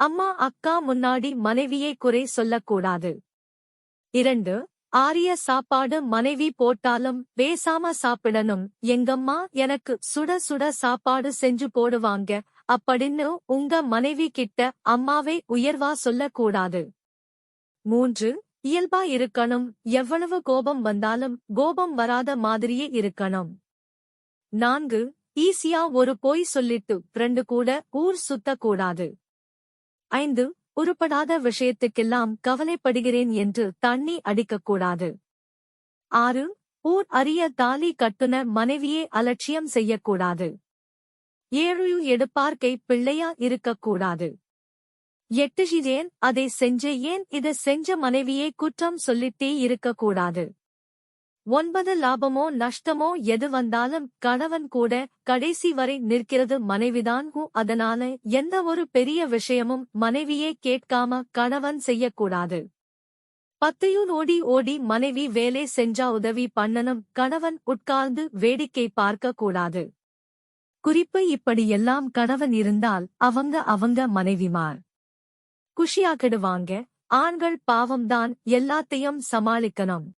அம்மா அக்கா முன்னாடி மனைவியை குறை சொல்லக்கூடாது. இரண்டு ஆரிய சாப்பாடு மனைவி போட்டாலும் பேசாம சாப்பிடணும். எங்கம்மா எனக்கு சுட சுட சாப்பாடு செஞ்சு போடுவாங்க. அப்படின்னு உங்க மனைவி கிட்ட அம்மாவே உயர்வா சொல்லக்கூடாது. மூன்று இயல்பா இருக்கணும். எவ்வளவு கோபம் வந்தாலும் கோபம் வராத மாதிரியே இருக்கணும். நான்கு ஈஸியா ஒரு பொய் சொல்லிட்டு ஃப்ரெண்டு கூட ஊர் சுத்தக்கூடாது. ஐந்து உருப்படாத விஷயத்துக்கெல்லாம் கவலைப்படுகிறேன் என்று தண்ணி அடிக்கக்கூடாது. ஆறு ஊர் அரிய தாலி கட்டுன மனைவியே அலட்சியம் செய்யக்கூடாது. ஏழு எடுப்பார்க்கை பிள்ளையா இருக்கக்கூடாது. எட்டுகிறேன் அதை செஞ்ச ஏன் இத செஞ்ச மனைவியே குற்றம் சொல்லிட்டே இருக்கக்கூடாது. ஒன்பது லாபமோ நஷ்டமோ எது வந்தாலும் கணவன் கூட கடைசி வரை நிற்கிறது மனைவிதான் அதனால எந்த ஒரு பெரிய விஷயமும் மனைவியே கேட்காம கணவன் செய்யக்கூடாது. பத்தையும் ஓடி ஓடி மனைவி வேலை செஞ்சா உதவி பண்ணனும் கணவன் உட்கார்ந்து வேடிக்கை பார்க்க கூடாது. குறிப்பு இப்படியெல்லாம் கணவன் இருந்தால் அவங்க அவங்க மனைவிமார். குஷியாக்கிடுவாங்க. ஆண்கள் பாவம்தான் எல்லாத்தையும் சமாளிக்கணும்.